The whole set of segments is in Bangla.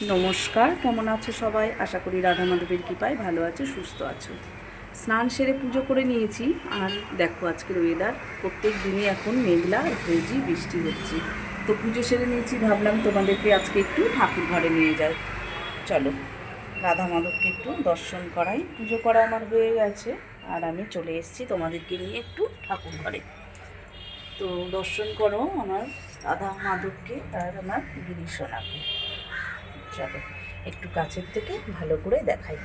নমস্কার, কেমন আছো সবাই? আশা করি রাধা মাধবের কৃপায় ভালো আছো, সুস্থ আছো। স্নান সেরে পুজো করে নিয়েছি, আর দেখো আজকের ওয়েদার প্রত্যেক দিনই এখন মেঘলা, ভেজি, বৃষ্টি হচ্ছে। তো পুজো সেরে নিয়েছি, ভাবলাম তোমাদেরকে আজকে একটু ঠাকুর ঘরে নিয়ে যাই। চলো, রাধা মাধবকে একটু দর্শন করাই। পুজো করা আমার হয়ে গেছে, আর আমি চলে এসেছি তোমাদেরকে নিয়ে একটু ঠাকুর ঘরে। তো দর্শন করো আমার রাধা মাধবকে আর আমার গিরিশনাকে। চলো একটু কাছের থেকে ভালো করে দেখাই।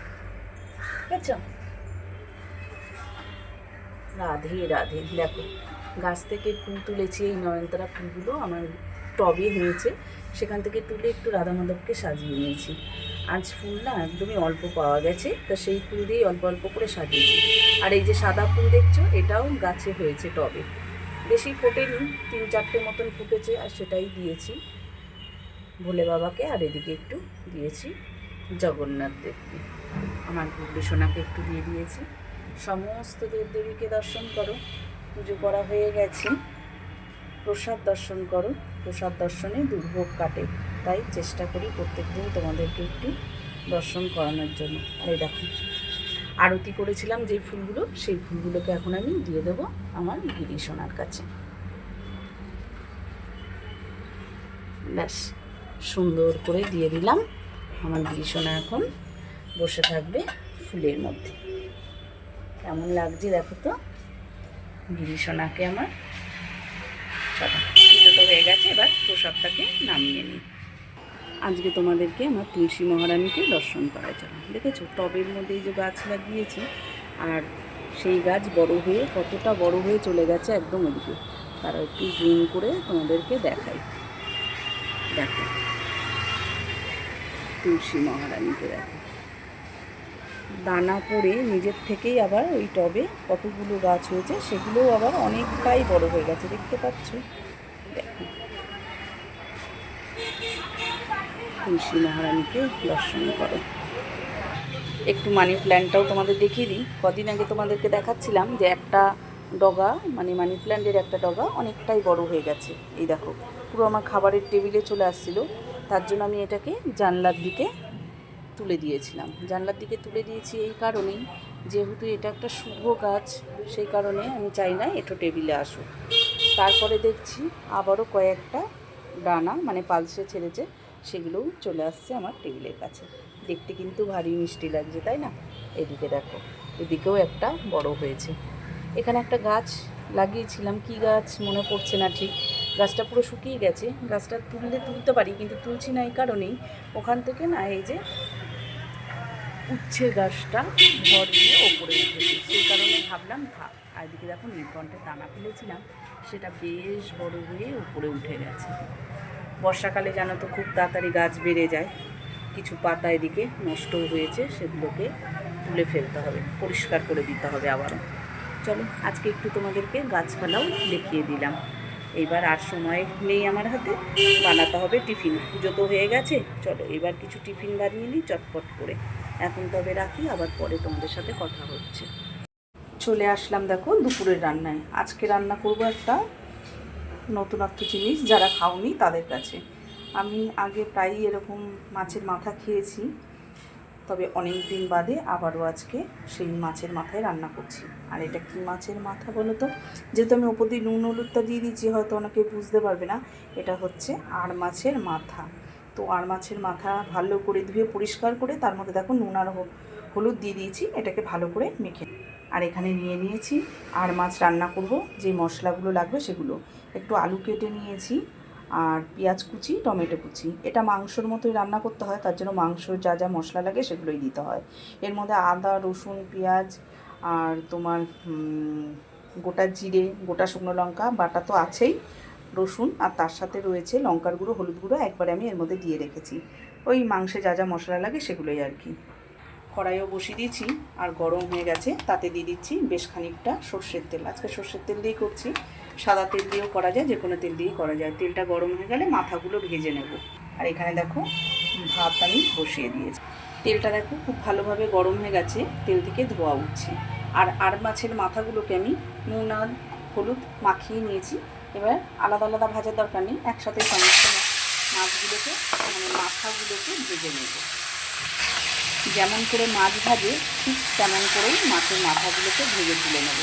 ঠিক আছে রাধে রাধে। দেখো, গাছ থেকে ফুল তুলেছি এই নয়নতারা ফুলগুলো। আমার টবে হয়েছে। সেখান থেকে তুলে একটু রাধা মাধবকে সাজিয়ে নিয়েছি। আজ ফুল না একদমই অল্প পাওয়া গেছে। তা সেই ফুল দিয়েই অল্প অল্প করে সাজিয়েছি। আর এই যে সাদা ফুল দেখছ, এটাও গাছে হয়েছে টবে। বেশি ফোটেনি, তিন চারটে মতন ফুটেছে, আর সেটাই দিয়েছি। ভোলে বাবাকে আর এদিকে একটু দিয়েছি জগন্নাথ দেবকে আমার গুগলি সোনাকে একটু দিয়ে দিয়েছি। সমস্ত দেবদেবীকে দর্শন করো। পুজো করা হয়ে গেছে। প্রসাদ দর্শন করো। প্রসাদ দর্শনে দুর্ভোগ কাটে। তাই চেষ্টা করি প্রত্যেকদিন তোমাদেরকে একটু দর্শন করানোর জন্য। আর এই দেখো, আরতি করেছিলাম যেই ফুলগুলো, সেই ফুলগুলোকে এখন আমি দিয়ে দেবো আমার গিরি সোনার কাছে। ব্যাস। সুন্দর করে দিয়ে দিলাম আমার গিরিশোনা এখন বসে থাকবে ফুলের মধ্যে। কেমন লাগছে দেখো তো? গিরিশোনাকে আমার তো হয়ে গেছে, এবার প্রসাদটাকে নামিয়ে নিই। আজকে তোমাদেরকে আমার তুলসী মহারানীকে দর্শন করা চলো দেখেছ? টবের মধ্যে যে গাছ লাগিয়েছি, আর সেই গাছ বড় হয়ে কতটা বড় হয়ে চলে গেছে একদম ওদিকে। তারা একটু জুম করে তোমাদেরকে দেখাই। দেখো। তুলসী মহারানীকে দেখো। দানা পড়ে নিজের থেকেই আবার ওই টবে কতগুলো গাছ হয়েছে, সেগুলোও আবার অনেকটাই বড় হয়ে গেছে, দেখতে পাচ্ছ? দেখো। তুলসী মহারানীকে দর্শন করো। একটু মানি প্ল্যান্টটাও তোমাদের দেখিয়ে দিই। কদিন আগে তোমাদেরকে দেখাচ্ছিলাম যে একটা ডগা মানে মানি প্ল্যান্টের একটা ডগা অনেকটাই বড় হয়ে গেছে। এই দেখো পুরো আমার খাবারের টেবিলে চলে আসছিল। তার জন্য আমি এটাকে জানলার দিকে তুলে দিয়েছিলাম। জানলার দিকে তুলে দিয়েছি এই কারণেই, যেহেতু এটা একটা শুভ গাছ সেই কারণে আমি চাই না এটো টেবিলে আসুক। তারপরে দেখছি আবারও কয়েকটা ডানা মানে পালসে ছেড়েছে, সেগুলোও চলে আসছে আমার টেবিলের কাছে। দেখতে কিন্তু ভারী মিষ্টি লাগছে, তাই না? এদিকে দেখো, এদিকেও একটা বড় হয়েছে। এখানে একটা গাছ লাগিয়েছিলাম। কি গাছ? মনে পড়ছে না ঠিক। গাছটা পুরো শুকিয়ে গেছে। গাছটা তুললে তুলতে পারি, কিন্তু তুলছি না এই কারণেই। ওখান থেকে না এই যে উচ্ছে গাছটা ভর দিয়ে ওপরে উঠেছে। সেই কারণে ভাবলাম, থাক, আর এদিকে দেখো নীলকণ্ঠের দানা ফেলেছিলাম। সেটা বেশ বড় হয়ে উপরে উঠে গেছে। বর্ষাকালে জানো তো খুব তাড়াতাড়ি গাছ বেড়ে যায়। কিছু পাতা এদিকে নষ্টও হয়েছে, সেগুলোকে তুলে ফেলতে হবে। পরিষ্কার করে দিতে হবে আবারও। চলো, আজকে একটু তোমাদেরকে গাছপালাও দেখিয়ে দিলাম। এইবার আর সময় নেই আমার হাতে। বানাতে হবে টিফিন। পুজো তো হয়ে গেছে। চলো, এবার কিছু টিফিন বানিয়ে নিই, চটপট করে। এখন তবে রাখি, আবার পরে তোমাদের সাথে কথা হচ্ছে। চলে আসলাম দেখো দুপুরের রান্নায়। আজকে রান্না করব একটা নতুনত্ব জিনিস যারা খাওনি তাদের কাছে। আমি আগে প্রায়ই এরকম মাছের মাথা খেয়েছি। তবে অনেক দিন বাদে আবারও আজকে সেই মাছের মাথায় রান্না করছি। আর এটা কি মাছের মাথা বলো তো? যেহেতু আমি ওপর দিয়ে নুন, হলুদটা দিয়ে দিচ্ছি, হয়তো অনেকে বুঝতে পারবে না। এটা হচ্ছে আর মাছের মাথা। তো আর মাছের মাথা ভালো করে ধুয়ে পরিষ্কার করে তার মধ্যে দেখো নুন আর হলুদ দিয়ে দিয়েছি, এটাকে ভালো করে মেখে আর এখানে নিয়ে নিয়েছি আর মাছ রান্না করব, যে মশলাগুলো লাগবে সেগুলো। একটু আলু কেটে নিয়েছি আর পেঁয়াজ কুচি, টমেটো কুচি। এটা মাংসর মতোই রান্না করতে হয়, তার জন্য মাংসর যা যা মশলা লাগে সেগুলোই দিতে হয়। এর মধ্যে আদা, রসুন, পেঁয়াজ আর তোমার গোটা জিরে, গোটা শুকনো লঙ্কা, বাটা তো আছেই, রসুন আর তার সাথে রয়েছে লঙ্কার গুঁড়ো, হলুদ গুঁড়ো একবারে আমি এর মধ্যে দিয়ে রেখেছি। ওই মাংসে যা যা মশলা লাগে সেগুলোই আর কি। কড়াইও বসিয়ে দিয়েছি আর গরম হয়ে গেছে, তাতে দিয়ে দিচ্ছি বেশ খানিকটা সর্ষের তেল। আজকে সর্ষের তেল দিয়েই করছি। সাদা তেল দিয়েও করা যায় যে কোনো তেল দিয়েই করা যায়। তেলটা গরম হয়ে গেলে মাথাগুলো ভেজে নেব। আর এখানে দেখো, ভাত আমি বসিয়ে দিয়েছি। তেলটা দেখো, খুব ভালোভাবে গরম হয়ে গেছে, তেল থেকে ধোয়া উঠছে। আর আর মাছের মাথাগুলোকে আমি নুন আর হলুদ মাখিয়ে নিয়েছি। এবার আলাদা আলাদা ভাজার দরকার নেই, একসাথে সমস্ত মাছগুলোকে মানে মাথাগুলোকে ভেজে নেব। যেমন করে মাছ ভাজে, ঠিক তেমন করেই মাছের মাথাগুলোকে ভেজে তুলে নেব।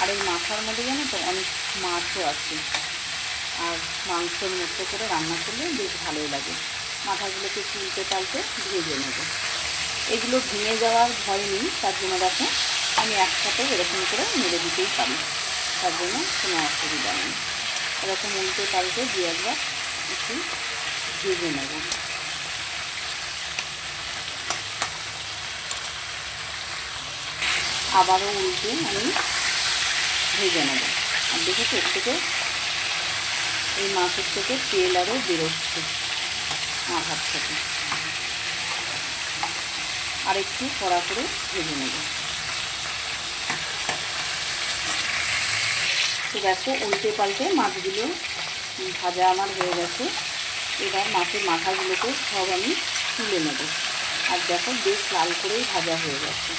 আর এই মাথার মধ্যে জানো তো অনেক মাছও আছে। আর মাংসের মধ্যে করে রান্না করলে বেশ ভালোই লাগে। মাথাগুলোকে উল্টে পাল্টে ভেজে নেব। এগুলো ভেঙে যাওয়ার ভয় নেই, তার জন্য দেখো আমি একসাথে এরকম করে মেরে দিতেই পারি। তার জন্য কোনো অসুবিধা নেই। এরকম উল্টে পাল্টে দিয়ে একবার একটু ভেজে নেব। আবারও উল্টে আমি ভেজে নেব। আর দেখেছ এর থেকে এই মাছের থেকে তেল আরও বেরোচ্ছে মাথার থেকে। আর একটু কড়া করে ভেজে নেব। তো দেখো, উল্টে পাল্টে মাছগুলো ভাজা আমার হয়ে গেছে। এবার মাছের মাথাগুলোকে সব আমি তুলে নেব। আর দেখো, বেশ লাল করেই ভাজা হয়ে গেছে।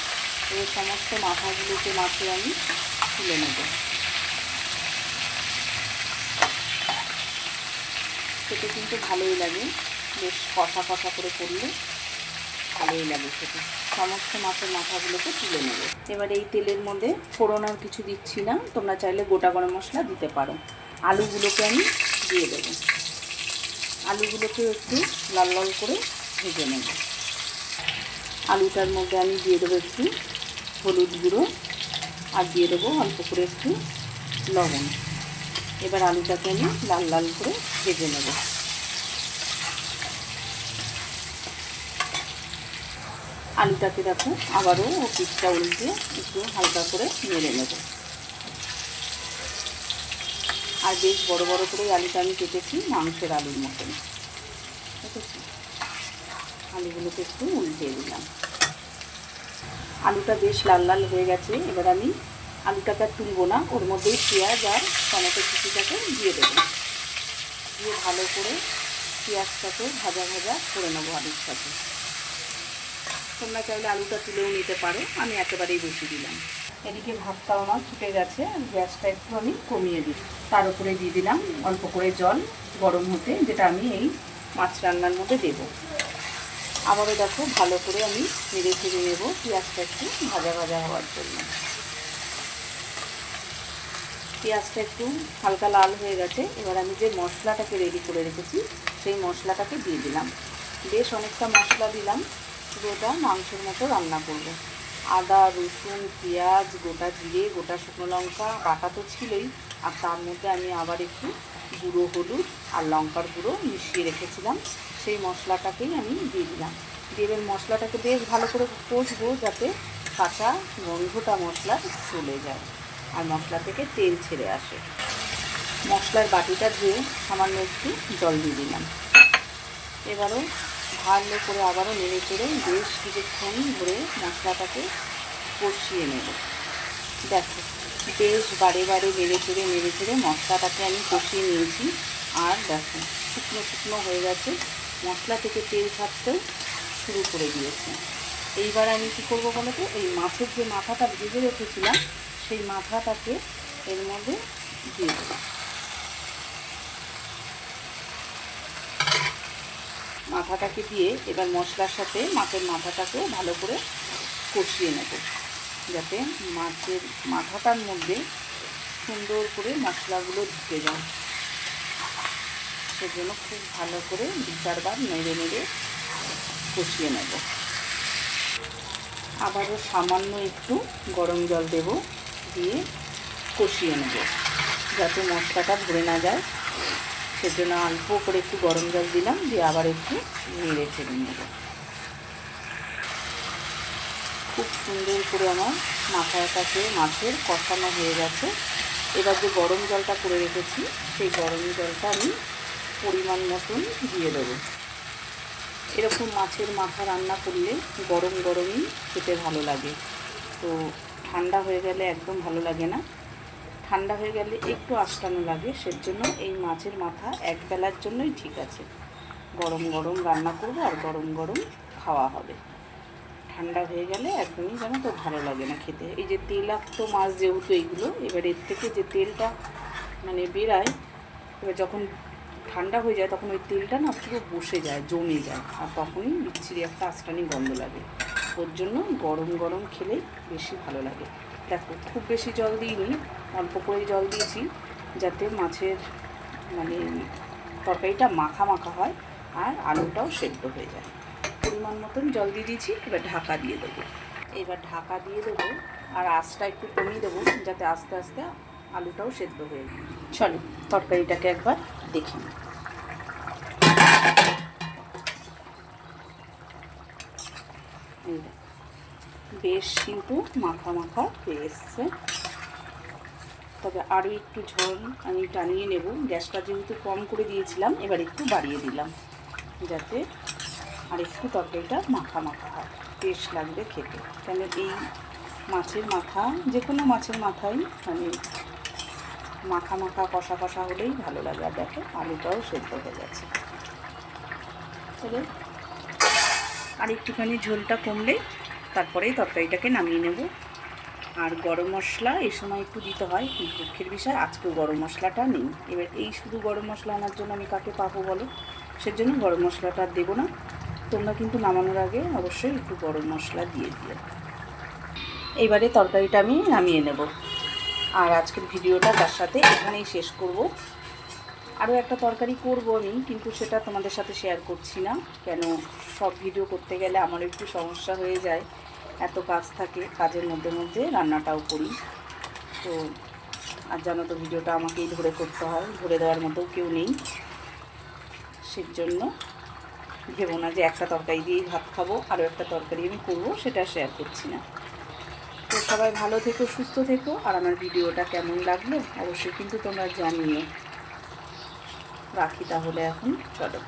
এই সমস্ত মাথাগুলোকে মাছে আমি তুলে নেব। খেতে কিন্তু ভালোই লাগে। বেশ কষা কষা করে করলে ভালোই লাগে খেতে। সমস্ত মাছের মাথাগুলোকে তুলে নেব। এবার এই তেলের মধ্যে ফোড়ন আর কিছু দিচ্ছি না। তোমরা চাইলে গোটা গরম মশলা দিতে পারো। আলুগুলোকে আমি দিয়ে দেবো। আলুগুলোকে একটু লাল লাল করে ভেজে নেব। আলুটার মধ্যে আমি দিয়ে দেবো একটু হলুদ গুঁড়ো। আর দিয়ে দেবো অল্প করে একটু লবণ। এবার আলুটাকে আমি লাল লাল করে ভেজে নেব। আলুটাকে দেখো, আবারও ও পিঠটা উল্টে একটু হালকা করে নেড়ে নেব। আর বেশ বড় বড় করে আলুটা আমি কেটেছি মাংসের আলুর মতন। ঠিক আছে? আলুগুলোকে একটু উল্টে দিলাম। আলুটা বেশ লাল লাল হয়ে গেছে। এবার আমি আলুটাকে আর তুলবো না। ওর মধ্যেই পেঁয়াজ আর টমেটো কুচিটাকে দিয়ে দেবো। দিয়ে ভালো করে পেঁয়াজটাকে ভাজা ভাজা করে নেব আলুর সাথে। তোমরা চাইলে আলুটা তুলেও নিতে পারো। আমি একেবারেই বসিয়ে দিলাম। এদিকে ভাতটাও আমার ফুটে গেছে। গ্যাসটা একটু আমি কমিয়ে দিই। তার উপরে দিয়ে দিলাম অল্প করে জল গরম হতে, যেটা আমি এই মাছ রান্নার মধ্যে দেবো। আবারও দেখো ভালো করে আমি নেড়ে ফিরে নেব পেঁয়াজটা একটু ভাজা ভাজা হওয়ার জন্য। পেঁয়াজটা একটু হালকা লাল হয়ে গেছে। এবার আমি যে মশলাটাকে রেডি করে রেখেছি, সেই মশলাটাকে দিয়ে দিলাম। বেশ অনেকটা মশলা দিলাম, গোটা মাংসের মতো রান্না করব। আদা, রসুন, পেঁয়াজ, গোটা জিরে, গোটা শুকনো লঙ্কা, বাটা তো ছিলই। আর তার মধ্যে আমি আবার একটু গুঁড়ো হলুদ আর লঙ্কার গুঁড়ো মিশিয়ে রেখেছিলাম। সেই মশলাটাকেই আমি দিয়ে দিলাম। দিয়ে মশলাটাকে বেশ ভালো করে কষবো যাতে কাঁচা গন্ধটা মশলা চলে যায় আর মশলা থেকে তেল ছেড়ে আসে। মশলার বাটিটা ধুয়ে সামান্য একটু জল দিয়ে দিলাম। এবারও ভালো করে আবারও নেড়ে চেড়ে বেশ কিছুক্ষণ ধরে মশলাটাকে কষিয়ে নেব। দেখো বেশ বারে বারে নেড়ে চেড়ে মেরে চেড়ে মশলাটাকে আমি কষিয়ে নিয়েছি। আর দেখো, শুকনো শুকনো হয়ে গেছে। মশলা থেকে তেল ছাড়তেও শুরু করে দিয়েছে। এইবার আমি কী করব বলো তো? এই মাছের যে মাথাটা ভেজে রেখেছিলাম, সেই মাথাটাকে এর মধ্যে দিয়ে দেবো। মাথাটাকে দিয়ে এবার মশলার সাথে মাছের মাথাটাকে ভালো করে কষিয়ে নেব। যাতে মাছের মাথাটার মধ্যে সুন্দর করে মশলাগুলো ঢুকে যায়। সেজন্য খুব ভালো করে দু চারবার নেড়ে নেড়ে কষিয়ে নেব। আবারও সামান্য একটু গরম জল দেব দিয়ে কষিয়ে নেব যাতে মশলাটা ধরে না যায়। সেজন্য অল্প করে একটু গরম জল দিলাম, দিয়ে আবার একটু নেড়ে ফেলে নেব। খুব সুন্দর করে আমার মাথার কাছে মাছের কষানো হয়ে গেছে। এবার যে গরম জলটা করে রেখেছি, সেই গরম জলটা আমি পরিমাণ মতন দিয়ে দেবো। এরকম মাছের মাথা রান্না করলে গরম গরমই খেতে ভালো লাগে। তো ঠান্ডা হয়ে গেলে একদম ভালো লাগে না। ঠান্ডা হয়ে গেলে একটু আস্তানো লাগে, সেজন্য এই মাছের মাথা এক বেলার জন্যই ঠিক আছে। গরম গরম রান্না করব আর গরম গরম খাওয়া হবে। ঠান্ডা হয়ে গেলে একদমই যেন তো ভালো লাগে না খেতে। এই যে তেলাক্ত মাছ যেহেতু এইগুলো এবার এর থেকে যে তেলটা মানে বেরায়, এবার যখন ঠান্ডা হয়ে যায় তখন ওই তেলটা না পুরো বসে যায়, জমে যায়, আর তখনই বিচ্ছিরি একটা আস্তানি গন্ধ লাগে। ওর জন্য গরম গরম খেলেই বেশি ভালো লাগে। দেখো, খুব বেশি জল দিইনি, অল্প করেই জল দিয়েছি, যাতে মাছের মানে তরকারিটা মাখা মাখা হয়, আর আলুটাও সেদ্ধ হয়ে যায়। পরিমাণ মতন জল দিয়ে দিয়েছি, এবার ঢাকা দিয়ে দেবো। এবার ঢাকা দিয়ে দেবো আর আঁচটা একটু কমিয়ে দেবো যাতে আস্তে আস্তে আলুটাও সেদ্ধ হয়ে যায়। চলো, তরকারিটাকে একবার দেখে বেশ কিন্তু মাখা মাখা হয়ে এসছে। তবে আরও একটু ঝোল আমি টানিয়ে নেব। গ্যাসটা যেহেতু কম করে দিয়েছিলাম, এবার একটু বাড়িয়ে দিলাম, যাতে আর একটু তরকারিটা মাখা মাখা হয়, টেস্ট লাগবে খেতে। কেন এই মাছের মাথা, যে কোনো মাছের মাথাই মানে মাখা মাখা, কষা কষা হলেই ভালো লাগে। আর দেখো, আলুটাও সেদ্ধ হয়ে গেছে। তাহলে আর একটুখানি ঝোলটা কমলে তারপরেই তরকারিটাকে নামিয়ে নেব। আর গরম মশলা এই সময় একটু দিতে হয়, কিন্তু দুঃখের বিষয়, আজকেও গরম মশলাটা নেই। এবার এই শুধু গরম মশলা আনার জন্য আমি কাকে পাবো বলো? সেজন্য গরম মশলাটা দেবো না। তোমরা কিন্তু নামানোর আগে অবশ্যই একটু গরম মশলা দিয়ে দিও। এইবারে তরকারিটা আমি নামিয়ে নেব। আর আজকের ভিডিওটা তার সাথে এখানেই শেষ করব। আরও একটা তরকারি করব আমি, কিন্তু সেটা তোমাদের সাথে শেয়ার করছি না। কেন সব ভিডিও করতে গেলে আমার একটু সমস্যা হয়ে যায়, এত কাজ থাকে, কাজের মধ্যে মধ্যে রান্নাটাও করি। তো আর জানো তো, ভিডিওটা আমাকেই ধরে করতে হয়, ধরে দেওয়ার মতো কেউ নেই। সেজন্য ভেবো না যে একটা তরকারি দিয়েই ভাত খাব, আরও একটা তরকারি আমি করব, সেটা শেয়ার করছি না। তো সবাই ভালো থেকো, সুস্থ থেকো, আর আমার ভিডিওটা কেমন লাগল অবশ্যই কিন্তু তোমরা জানিও। রাখি তাহলে এখন, চলো।